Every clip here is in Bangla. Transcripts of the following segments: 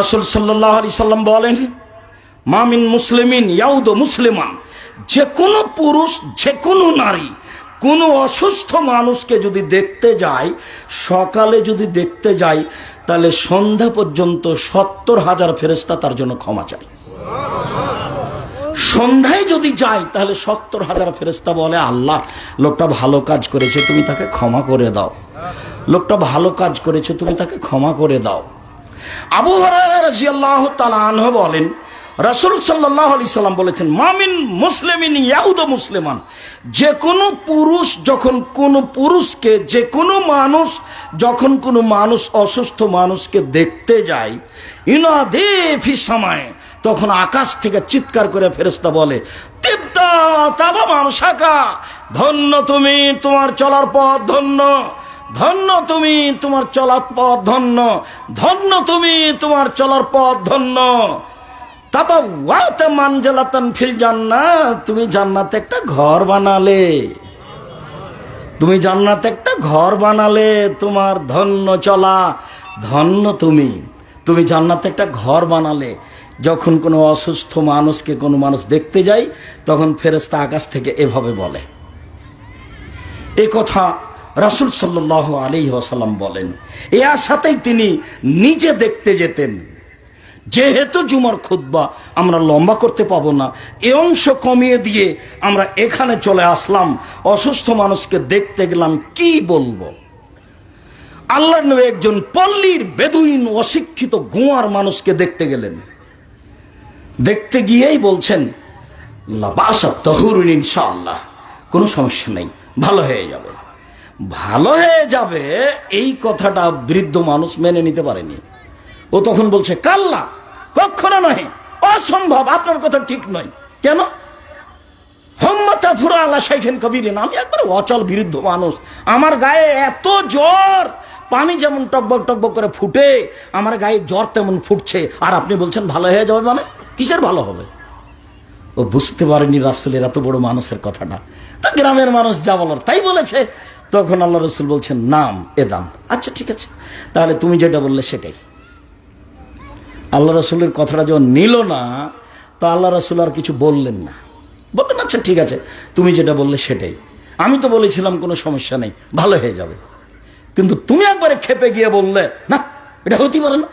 রাসুল সাল্লাহ আলি সাল্লাম বলেন মামিন মুসলিমিন ইয়াউদ মুসলিমান যে কোনো পুরুষ যে কোনো নারী, কোনো অসুস্থ মানুষকে যদি দেখতে যায়, সকালে যদি দেখতে যায়, তাহলে সন্ধ্যা পর্যন্ত সত্তর হাজার ফেরেস্তা তার জন্য ক্ষমা চায়। সন্ধ্যায় যদি যাই তাহলে সত্তর হাজার ফেরেস্তা বলে, আল্লাহ, লোকটা ভালো কাজ করেছে, তুমি তাকে ক্ষমা করে দাও। লোকটা ভালো কাজ করেছে, তুমি তাকে ক্ষমা করে দাও। আবু তালাহ বলেন, রাসুল সাল্লাহ আলি সাল্লাম বলেছেন মামিন মুসলিমিন ইয়াহুদ মুসলিমান যে কোনো পুরুষ যখন কোনো পুরুষকে যে কোনো মানুষ যখন কোনো মানুষ অসুস্থ মানুষকে দেখতে যায়, ইনাদে সময়, তখন আকাশ থেকে চিৎকার করে ফেরস্তা বলে তিপ্তা তাবা মানসাকা ধন্য তুমি, তোমার চলার পথ ধন্য। ধন্য তুমি তোমার চলার পথ ধন্য। ধন্য তুমি তোমার চলার পথ ধন্য। তাবা ওয়াতে মানজালাতান ফিল জান্নাত, তুমি জান্নাতে একটা ঘর বানালে। তুমি জান্নাতে একটা ঘর বানালে তোমার ধন্য চলা। ধন্য তুমি তুমি জান্নাতে একটা ঘর বানালে। যখন কোনো অসুস্থ মানুষকে কোনো মানুষ দেখতে যায়, তখন ফেরেস্তা আকাশ থেকে এভাবে বলে। এ কথা রাসুল সাল্লাহ আলী ওসাল্লাম বলেন এ আশাতেই তিনি নিজে দেখতে যেতেন। যেহেতু জুমার খুদ্া আমরা লম্বা করতে পাবো না, এ অংশ কমিয়ে দিয়ে আমরা এখানে চলে আসলাম, অসুস্থ মানুষকে দেখতে গেলাম, কি বলব? আল্লাহ একজন পল্লীর বেদুইন অশিক্ষিত গোয়ার মানুষকে দেখতে গেলেন। দেখতে গিয়েই বলছেন, লাবাসা তহরুন ইনশাআল্লাহ, কোনো সমস্যা নেই, ভালো হয়ে যাবে। ভালো হয়ে যাবে, এই কথাটা বৃদ্ধ মানুষ মেনে নিতে পারেনি। ও তখন বলছে, কাল্লা কখনো নহে, অসম্ভব, আপনার কথা ঠিক নয়। কেন? হম্মতা ফুরা আল্লাহ শাইখেন কবিরেন আমি একবার অচল বিরুদ্ধ মানুষ। আমার গায়ে এত জ্বর, পানি যেমন টকবক টকবক করে ফুটে, আমার গায়ে জ্বর তেমন ফুটছে। আর আপনি বলছেন, ভালো হয়ে যাবে মানে? কিসের ভালো হবে? ও বুঝতে পারেনি রাসুলের এত বড় মানুষের কথাটা। তো গ্রামের মানুষ যা বলার তাই বলেছে। তখন আল্লাহ রসুল বলছেন নাম এ দাম। আচ্ছা ঠিক আছে। তাহলে তুমি যেটা বললে সেটাই। আল্লাহ রসুলের কথাটা যখন নিল না তো আল্লাহ রসুল আর কিছু বললেন না। বললেন আচ্ছা ঠিক আছে তুমি যেটা বললে সেটাই। আমি তো বলেছিলাম কোনো সমস্যা নেই ভালো হয়ে যাবে। কিন্তু তুমি একবারে খেপে গিয়ে বললে না এটা হতে পারে না।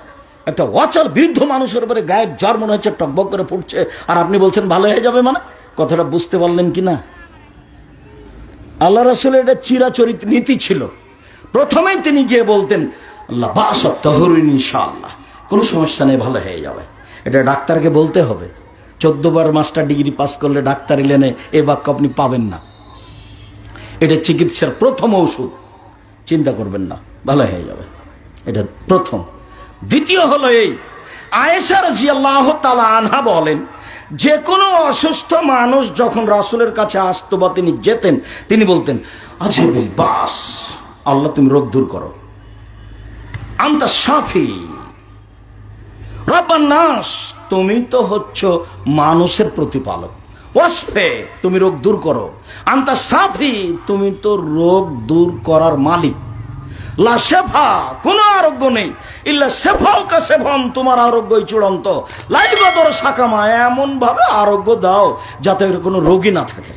একটা অচল বৃদ্ধ মানুষের উপরে গায়ের জ্বর মনে হচ্ছে টকবক করে ফুটছে আর আপনি বলছেন ভালো হয়ে যাবে মানে? কথাটা বুঝতে পারলেন কি না? আল্লাহ রসুলের এটা চিরাচরিত নীতি ছিল। প্রথমেই তিনি গিয়ে বলতেন, আল্লাহ বাসব তহরুন ইনশাআল্লাহ। কোনো সমস্যা নেই, ভালো হয়ে যাবে। এটা ডাক্তারকে বলতে হবে। চোদ্দ বার মাস্টার ডিগ্রি পাস করলে ডাক্তার এলেনে এ বাক্য আপনি পাবেন না। এটা চিকিৎসার প্রথম ঔষধ চিন্তা করবেন না, ভালো হয়ে যাবে। এটা প্রথম। দ্বিতীয় হলো এই আয়েসার জিয়াল্লাহ তালা আনহা বলেন যে কোনো অসুস্থ মানুষ যখন রাসুলের কাছে আসতো বা তিনি যেতেন, তিনি বলতেন আজে বাস, আল্লাহ তুমি রোগ দূর করো। আমতা সাফি। নাস, তুমি তো হচ্ছ মানুষের প্রতিপালক। ওয়াসফে, তুমি রোগ দূর করো। আন্তা সাফি, তুমি তো রোগ দূর করার মালিক। আরোগ্য নেই। ইল্লা তোমার আরোগ্যই চূড়ান্ত। লাইবাদর সাকামা এমন ভাবে আরোগ্য দাও যাতে রোগী না থাকে।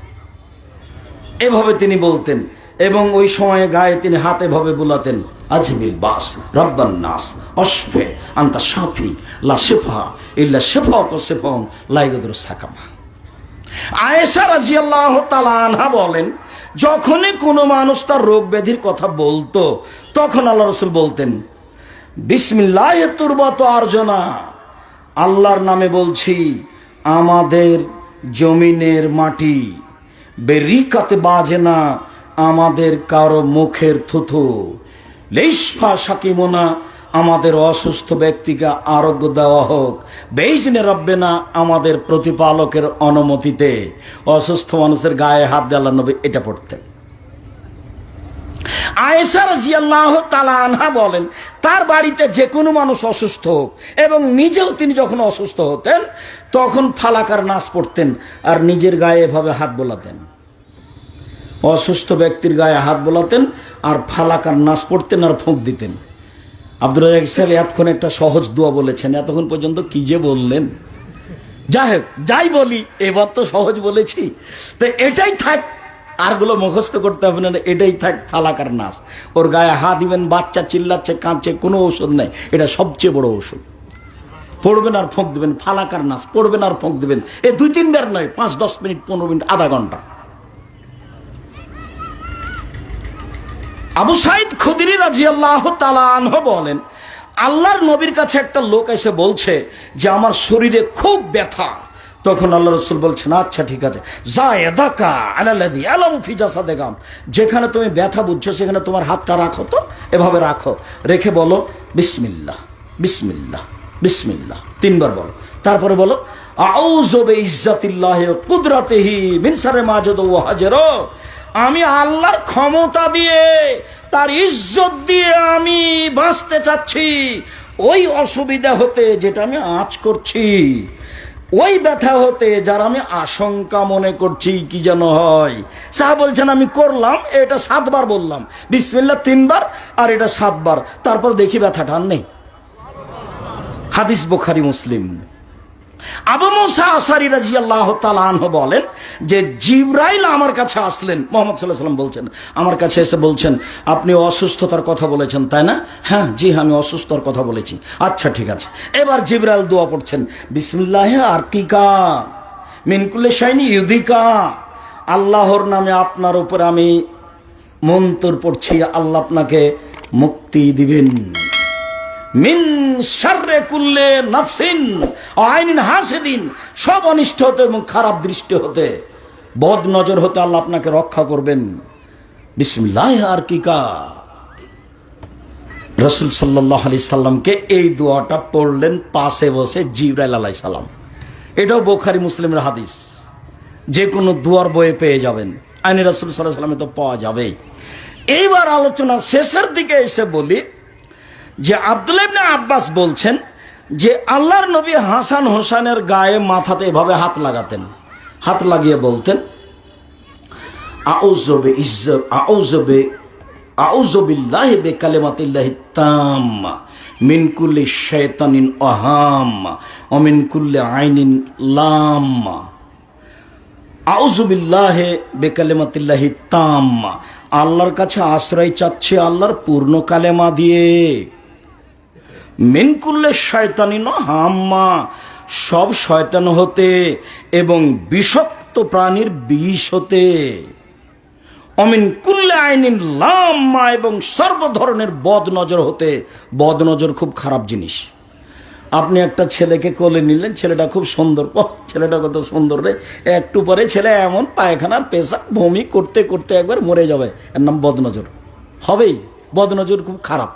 এভাবে তিনি বলতেন, এবং ওই সময়ে গায়ে তিনি হাতে ভাবে বুলাতেন, আজমিল বাস, রব্বান নাস, অশ্ফে, আন্তা সাফি লা শেফা, ইল্লা শেফা কা লাইবাদর সাকামা। আয়েশা রাজিয়াল্লাহ তালা আনহা বলেন যখনই কোনো মানুষ তার রোগ ব্যাধির কথা বলতো, তখন আল্লাহ রসুল বলতেন, বিসমিল্লাহ তুরবত আর্জনা আল্লাহর নামে বলছি, আমাদের জমিনের মাটি বেরিকাতে বাজে না, আমাদের কারও মুখের থুথু। লেশফা সাকিমোনা আমাদের অসুস্থ ব্যক্তিকে আরোগ্য দেওয়া হোক। বেইজনে রব্বে না আমাদের প্রতিপালকের অনুমতিতে অসুস্থ মানুষের গায়ে হাত দেওয়ার নবী এটা পড়তেন। জিয়াল্লাহ তালা আনহা বলেন, তার বাড়িতে যে কোনো মানুষ অসুস্থ হোক এবং নিজেও তিনি যখন অসুস্থ হতেন, তখন ফালাকার নাচ পড়তেন আর নিজের গায়ে এভাবে হাত বোলাতেন। অসুস্থ ব্যক্তির গায়ে হাত বোলাতেন আর ফালাকার নাচ পড়তেন আর ফুঁক দিতেন। আব্দুল রাজাক সাহেব এতক্ষণ একটা সহজ দোয়া বলেছেন, এতক্ষণ পর্যন্ত কি যে বললেন? যাই হোক যাই বলি, এবার তো সহজ বলেছি। তো এটাই থাক, আরগুলো মুখস্থ করতে হবে না এটাই থাক ফালাকার নাচ ওর গায়ে হাত দিবেন, বাচ্চা চিল্লাচ্ছে, কাঁদছে, কোনো ওষুধ নেই। এটা সবচেয়ে বড় ওষুধ পড়বেন আর ফোঁক দেবেন, ফালাকার নাচ পড়বেন আর ফোঁক দেবেন। এ দুই তিনবার নয়, পাঁচ, দশ মিনিট, পনেরো মিনিট, আধা ঘণ্টা। আবু সাইদ খুদিরি রাজি আল্লাহ তালাহ বলেন, আল্লাহর নবীর কাছে একটা লোক এসে বলছে যে আমার শরীরে খুব ব্যথা। তখন আল্লাহ রসুল বলছেন আচ্ছা ঠিক আছে যেখানে তুমি ব্যথা বুঝছ, সেখানে তোমার হাতটা রাখো তো, এভাবে রাখো। রেখে বলো, বিসমিল্লাহ বিসমিল্লাহ বিসমিল্লাহ। তিনবার বলো। তারপরে বলো আউজবে ইজ্জাতিল্লাহ কুদরাতেহি মিনসারে মাজদ ও হাজেরো। আমি আল্লাহর ক্ষমতা দিয়ে, তার ইজ্জত দিয়ে আমি বাঁচতে চাচ্ছি। ওই অসুবিধা হতে যেটা আমি আজ করছি, ওই ব্যথা হতে যার আমি আশঙ্কা মনে করছি কি যেন হয়। সাহা বলছেন, আমি করলাম, এটা সাতবার বললাম। বিসমিল্লা তিনবার, আর এটা সাতবার। তারপর দেখি ব্যথাটা নেই। হাদিস বুখারি, মুসলিম। আবু মুসা আসারি রাজি আল্লাহ বলেন যে জিব্রাইল আমার কাছে আসলেন, মোহাম্মদ সাল্লাহ সাল্লাম বলছেন, আমার কাছে এসে বলছেন, আপনি অসুস্থতার কথা বলেছেন, তাই না? হ্যাঁ জি হ্যাঁ আমি অসুস্থতার কথা বলেছি। আচ্ছা ঠিক আছে। এবার জিব্রাইল দোয়া পড়ছেন, বিসমিল্লাহ আর টিকা মিনকুল্লে শাইনি ইউদিকা, আল্লাহর নামে আপনার উপর আমি মন্তর পড়ছি, আল্লাহ আপনাকে মুক্তি দিবেন। মিন কুল্লে নাফসিন, আইনিন হাসিদিন, সব অনিষ্ট হতে এবং খারাপ দৃষ্টি হতে। বদ নজর হতে আল্লাহ আপনাকে রক্ষা করবেন। বিসমিল্লাহ আর কিকা রসুল সাল্লাহ আলি সাল্লামকে এই দোয়াটা পড়লেন পাশে বসে জিবরাইল আলাই সাল্লাম এটাও বোখারি মুসলিমের হাদিস। যে কোনো দুয়ার বয়ে পেয়ে যাবেন। আইনি রসুল সাল্লাহ সাল্লামে তো পাওয়া যাবেই। এইবার আলোচনা শেষের দিকে এসে বলি যে আব্দুল আব্বাস বলছেন যে আল্লাহর নবী হাসান হোসেনের গায়ে মাথাতে এভাবে হাত লাগাতেন। হাত লাগিয়ে বলতেন আউজবে ইজ্জব আউজবে আউজবিল্লাহ বে কালেমাতিল্লাহি তাম্মা, মিন কুল্লি শায়তানিন অহাম্মা ও মিন কুল্লি আইনিন লাম্মা। আউজুবিল্লাহ বেকালেমাতিল্লাহি তাম্মা। আল্লাহর কাছে আশ্রয় চাচ্ছে আল্লাহর পূর্ণ কালেমা দিয়ে। মিনকুল্লে শয়তানি ন, হাম্মা। সব শয়তান হতে এবং বিষাক্ত প্রাণীর বিষ হতে। অমিন কুল্লে আইনিন লাম্মা এবং সর্ব ধরনের বদ নজর হতে। বদ নজর খুব খারাপ জিনিস। আপনি একটা ছেলেকে কোলে নিলেন, ছেলেটা খুব সুন্দর। ছেলেটা কত সুন্দর রে। একটু পরে ছেলে এমন পায়খানার পেশা বমি করতে করতে একবার মরে যাবে। এর নাম বদনজর। হবেই। বদনজর খুব খারাপ।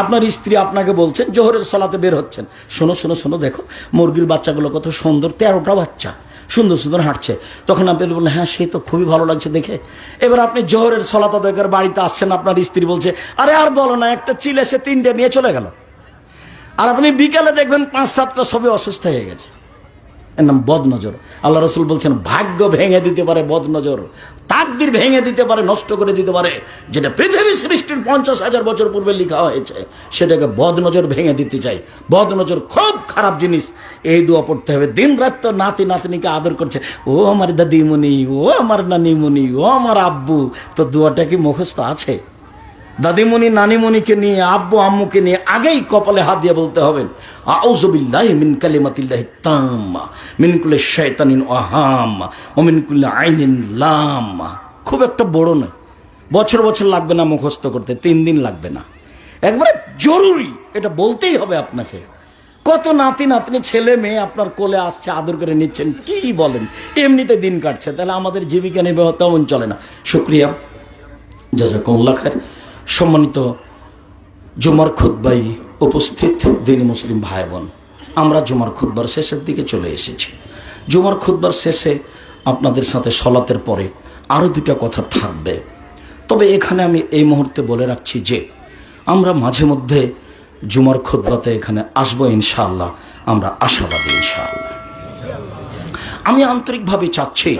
আপনার স্ত্রী আপনাকে বলছেন, জোহরের সলাতে বের হচ্ছেন। শোনো শোনো শোনো, দেখো, মুরগির বাচ্চাগুলো কত সুন্দর, তেরোটা বাচ্চা, সুন্দর সুন্দর হাঁটছে। তখন আপনি বললেন হ্যাঁ সে তো খুবই ভালো লাগছে দেখে। এবার আপনি জোহরের সলাতা দেখে বাড়িতে আসছেন, আপনার স্ত্রী বলছে, আরে, আর বলো না, একটা চিল এসে তিনটে নিয়ে চলে গেল। আর আপনি বিকালে দেখবেন পাঁচ, সাতটা সবে অসুস্থ হয়ে গেছে। এর নাম বদনজর। আল্লাহ রসুল বলছেন, ভাগ্য ভেঙে দিতে পারে বদনজর। তাকদির ভেঙে দিতে পারে, নষ্ট করে দিতে পারে, যেটা পৃথিবী সৃষ্টির পঞ্চাশ হাজার বছর পূর্বে লেখা হয়েছে, সেটাকে বদনজর ভেঙে দিতে চাই। বদনজর খুব খারাপ জিনিস। এই দোয়া পড়তে হবে। দিন রাত তো নাতি নাতনিকে আদর করছে। ও আমার দাদিমণি, ও আমার নানিমণি, ও আমার আব্বু, তো দুয়াটা কি মুখস্থ আছে? দাদিমণি, নানিমণিকে নিয়ে, আব্বু, আম্মুকে নিয়ে আগেই কপালে হাত দিয়ে বলতে হবে আউজবিল্লাহ মিন কালিমাতিল্লাহ তাম্মা, মিন কুল্লে শয়তানিন ওয়াহাম্মা ও আইনিন লাম্মা। খুব একটা বড় নয়। বছর বছর লাগবে না মুখস্থ করতে, তিন দিন লাগবে না। একবারে জরুরি, এটা বলতেই হবে আপনাকে। কত নাতি, নাতনি, ছেলে, মেয়ে আপনার কোলে আসছে, আদর করে নিচ্ছেন, কি বলেন? এমনিতে দিন কাটছে, তাহলে আমাদের জীবিকা নির্বাহ তেমন চলে না। শুক্রিয়া। জাজাকুল্লাহ খায় সম্মানিত জুমার খুদ্বাই উপস্থিত দিন মুসলিম ভাই বোন আমরা জুমার খুদ্বার শেষের দিকে চলে এসেছি। জুমার খুদ্বার শেষে আপনাদের সাথে সলাতের পরে আরও দুটা কথা থাকবে। তবে এখানে আমি এই মুহূর্তে বলে রাখছি যে, আমরা মাঝে মধ্যে জুমার খুদ্বাতে এখানে আসব ইনশাআল্লাহ, আমরা আশাবাদী ইনশাআল্লাহ। আমি আন্তরিকভাবে চাচ্ছি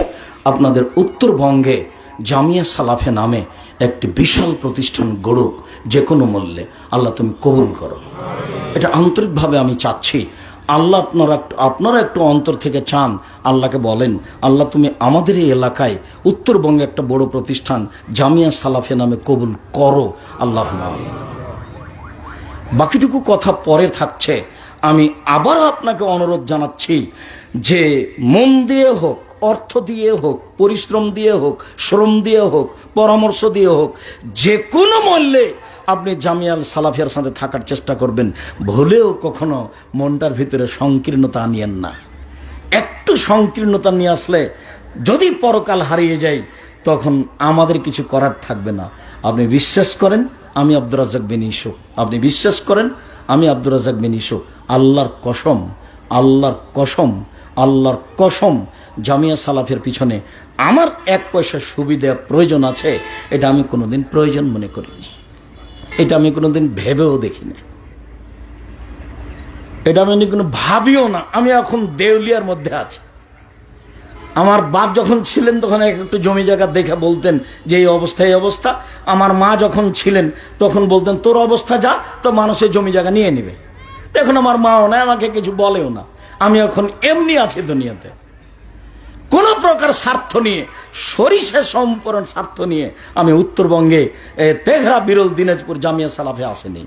আপনাদের উত্তরবঙ্গে জামিয়া সালাফে নামে একটি বিশাল প্রতিষ্ঠান গড়ুক যে কোনো মূল্যে। আল্লাহ তুমি কবুল করো। এটা আন্তরিকভাবে আমি চাচ্ছি। আল্লাহ আপনারা একটু আপনারা একটু অন্তর থেকে চান। আল্লাহকে বলেন, আল্লাহ তুমি আমাদের এই এলাকায় উত্তরবঙ্গে একটা বড় প্রতিষ্ঠান জামিয়া সালাফে নামে কবুল করো। আল্লাহ বাকিটুকু কথা পরে থাকছে। আমি আবার আপনাকে অনুরোধ জানাচ্ছি যে মন দিয়ে হোক অর্থ দিয়ে হোক, পরিশ্রম দিয়ে হোক, শ্রম দিয়ে হোক, পরামর্শ দিয়ে হোক যে কোনো মূল্যে আপনি জামিয়াল সালাফিয়ার সাথে থাকার চেষ্টা করবেন। ভুলেও কখনো মনটার ভিতরে সংকীর্ণতা আনিয়েন না। একটু সংকীর্ণতা নিয়ে আসলে যদি পরকাল হারিয়ে যায়, তখন আমাদের কিছু করার থাকবে না। আপনি বিশ্বাস করেন, আমি আব্দুর রাজাক বিন ইসু। আপনি বিশ্বাস করেন, আমি আব্দুর রাজাক বিন ইসু। আল্লাহর কসম আল্লাহর কসম আল্লাহর কসম জামিয়া সালাফের পিছনে আমার এক পয়সা সুবিধা প্রয়োজন আছে, এটা আমি কোনোদিন প্রয়োজন মনে করিনি। এটা আমি কোনোদিন ভেবেও দেখিনি। এটা আমি কোনো ভাবিও না, আমি এখন দেউলিয়ার মধ্যে আছি। আমার বাপ যখন ছিলেন, তখন এক একটু জমি জায়গা দেখে বলতেন যে এই অবস্থা এই অবস্থা। আমার মা যখন ছিলেন, তখন বলতেন, তোর অবস্থা যা, তো মানুষের জমি জায়গা নিয়ে নেবে। এখন আমার মাও না আমাকে কিছু বলেও না। আমি এখন এমনি আছি দুনিয়াতে। কোন প্রকার স্বার্থ নিয়ে সরিষা সম্পূরণ স্বার্থ নিয়ে আমি উত্তরবঙ্গে এ, তেঘরা বিরল দিনাজপুর জামিয়া সালাফে আসেনি।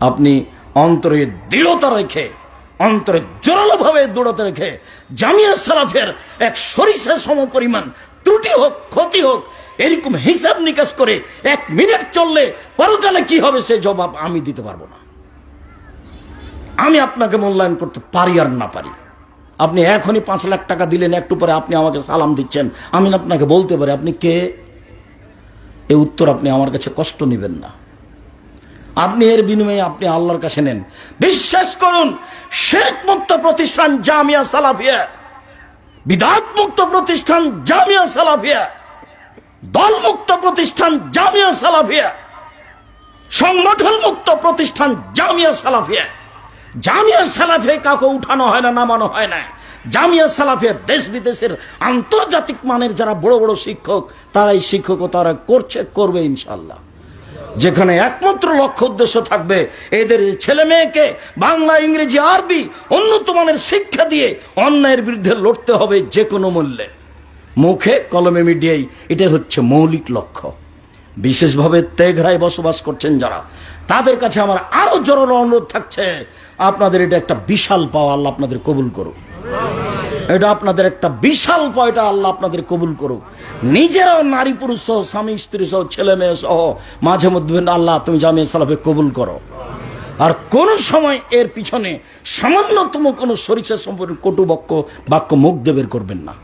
আপনি অন্তরে দৃঢ়তা রেখে অন্তরে জোরালোভাবে দৃঢ়তা রেখে জামিয়া সালাফের এক সরিষা সম পরিমাণ ত্রুটি হোক ক্ষতি হোক এরকম হিসাব নিকাশ করে এক মিনিট চললে পরকালে কি হবে সে জবাব আমি দিতে পারব না। আমি আপনাকে মূল্যায়ন করতে পারি আর না পারি। আপনি এখনই পাঁচ লাখ টাকা দিলেন, একটু পরে আপনি আমাকে সালাম দিচ্ছেন। আমি আপনাকে বলতে পারি, আপনি কে? এই উত্তর আপনি আমার কাছে কষ্ট নেবেন না। আপনি এর বিনিময়ে আপনি আল্লাহর কাছে নেন। বিশ্বাস করুন, শেখ মুক্ত প্রতিষ্ঠান জামিয়া সালাফিয়া, বিধাত মুক্ত প্রতিষ্ঠান জামিয়া সালাফিয়া, দল মুক্ত প্রতিষ্ঠান জামিয়া সালাফিয়া, সংগঠন মুক্ত প্রতিষ্ঠান জামিয়া সালাফিয়া। জামিয়া সালাফে কাউকে উঠানো হয় না, নামানো হয় না। জামিয়া সালাফের দেশ বিদেশের আন্তর্জাতিক মানের যারা বড় বড় শিক্ষক তারাই শিক্ষকতারা করছে, করবে ইনশাল্লাহ যেখানে একমাত্র লক্ষ্য উদ্দেশ্য থাকবে এদের ছেলে মেয়েকে বাংলা, ইংরেজি, আরবি উন্নত মানের শিক্ষা দিয়ে অন্যায়ের বিরুদ্ধে লড়তে হবে যে কোনো মূল্যে। মুখে, কলমে, মিডিয়ায় এটাই হচ্ছে মৌলিক লক্ষ্য। বিশেষভাবে তেঘরায় বসবাস করছেন যারা তাদের কাছে আমার আরও জোরালো অনুরোধ থাকছে। আপনাদের এটা একটা বিশাল পাওয়া আল্লাহ আপনাদের কবুল করুক। এটা আপনাদের একটা বিশাল পাওয়া এটা আল্লাহ আপনাদের কবুল করুক। নিজেরাও নারী পুরুষ সহ, স্বামী, স্ত্রী সহ, ছেলে মেয়ে সহ, মাঝে মধ্যে আল্লাহ, তুমি জামিয়া সালাফে কবুল করো। আর কোন সময় এর পিছনে সামান্যতম কোনো সরিষা সম্পর্কে কটু বাক্য বাক্য মুখ দেবের করবেন না।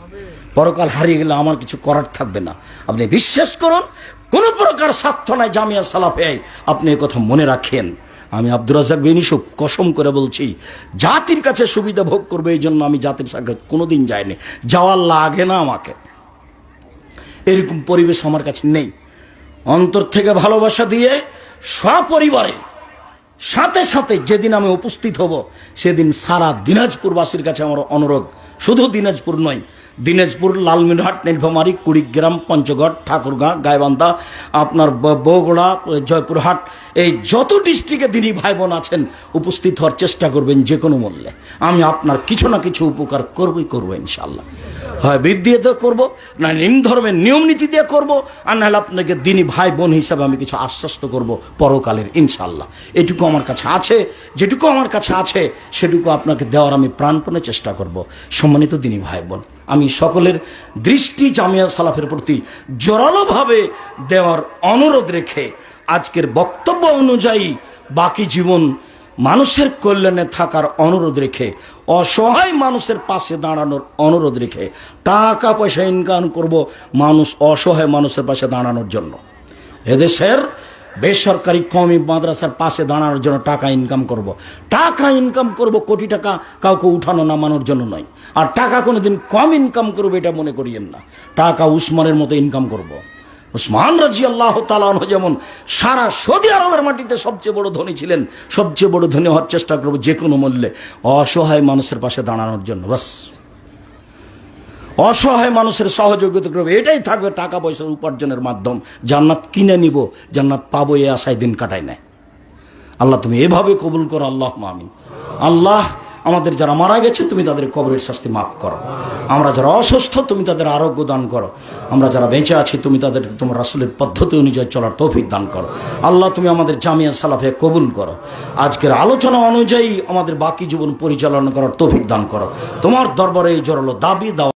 পরকাল হারিয়ে গেলে আমার কিছু করার থাকবে না। আপনি বিশ্বাস করুন কোন প্রকার স্বার্থ নাই জামিয়া সালাফে। আপনি কথা মনে রাখেন। আমি আব্দুর রাজাক বিন ইউসুফ কসম করে বলছি, জাতির কাছে সুবিধা ভোগ করবে এই জন্য আমি জাতির সাথে কোনোদিন যাইনি। যাওয়ার লাগে না আমাকে। এরকম পরিবেশ আমার কাছে নেই। অন্তর থেকে ভালোবাসা দিয়ে সপরিবারে সাথে সাথে যেদিন আমি উপস্থিত হব, সেদিন সারা দিনাজপুরবাসীর কাছে আমার অনুরোধ। শুধু দিনাজপুর নয় দিনাজপুর লালমিনহাট নীলফামারি কুড়িগ্রাম পঞ্চগড় ঠাকুরগাঁ গাইবান্ধা আপনার বগুড়া জয়পুরহাট এই যত ডিস্ট্রিক্টে দিনী ভাই বোন আছেন, উপস্থিত হওয়ার চেষ্টা করবেন যে কোনো মূল্যে। আমি আপনার কিছু না কিছু উপকার করবই করব ইনশাল্লাহ হয় বৃদ্ধি দিয়ে করব, না নিম ধর্মের নিয়ম নীতি দিয়ে করব, আর নাহলে আপনাকে দিনই ভাই বোন হিসাবে আমি কিছু আশ্বস্ত করব পরকালের ইনশাল্লাহ এটুকু আমার কাছে আছে, যেটুকু আমার কাছে আছে, সেটুকু আপনাকে দেওয়ার আমি প্রাণপণে চেষ্টা করব। সম্মানিত দিনী ভাই বোন আমি সকলের দৃষ্টি জামিয়া সালাফের প্রতি জোরালোভাবে দেওয়ার অনুরোধ রেখে আজকের বক্তব্য অনুযায়ী বাকি জীবন মানুষের কল্যাণে থাকার অনুরোধ রেখে, অসহায় মানুষের পাশে দাঁড়ানোর অনুরোধ রেখে টাকা পয়সা ইনকাম করব মানুষ অসহায় মানুষের পাশে দাঁড়ানোর জন্য এদেশের বেসরকারি কমি মাদ্রাসার পাশে দাঁড়ানোর জন্য টাকা ইনকাম করব। টাকা ইনকাম করব কোটি টাকা কাউকে উঠানো নামানোর জন্য নয় আর টাকা কোনোদিন কম ইনকাম করব এটা মনে করিয়েন না টাকা উসমানের মতো ইনকাম করব। উসমান রাজি আল্লাহ তালাহ যেমন সারা সৌদি আরবের মাটিতে সবচেয়ে বড় ধনী ছিলেন, সবচেয়ে বড় ধনী হওয়ার চেষ্টা করব যে কোনো মূল্যে। অসহায় মানুষের পাশে দাঁড়ানোর জন্য, বাস। অসহায় মানুষের সহযোগিতা করবে, এটাই থাকবে টাকা পয়সার উপার্জনের মাধ্যম। জান্নাত কিনে নিব, জান্নাত পাবো, এ আশায় দিন কাটাই নেয়। আল্লাহ তুমি এভাবে কবুল করো, আল্লাহ মামিন আল্লাহ আমাদের যারা মারা গেছে, তুমি তাদের কবরের শাস্তি মাফ করো। আমরা যারা অসুস্থ, তুমি তাদের আরোগ্য দান করো। আমরা যারা বেঁচে আছি, তুমি তাদের, তোমার রাসুলের পদ্ধতি অনুযায়ী চলার তৌফিক দান করো। আল্লাহ, তুমি আমাদের জামিয়া সালাফে কবুল করো। আজকের আলোচনা অনুযায়ী আমাদের বাকি জীবন পরিচালনা করার তৌফিক দান করো। তোমার দরবারে এই জোরালো দাবি দাও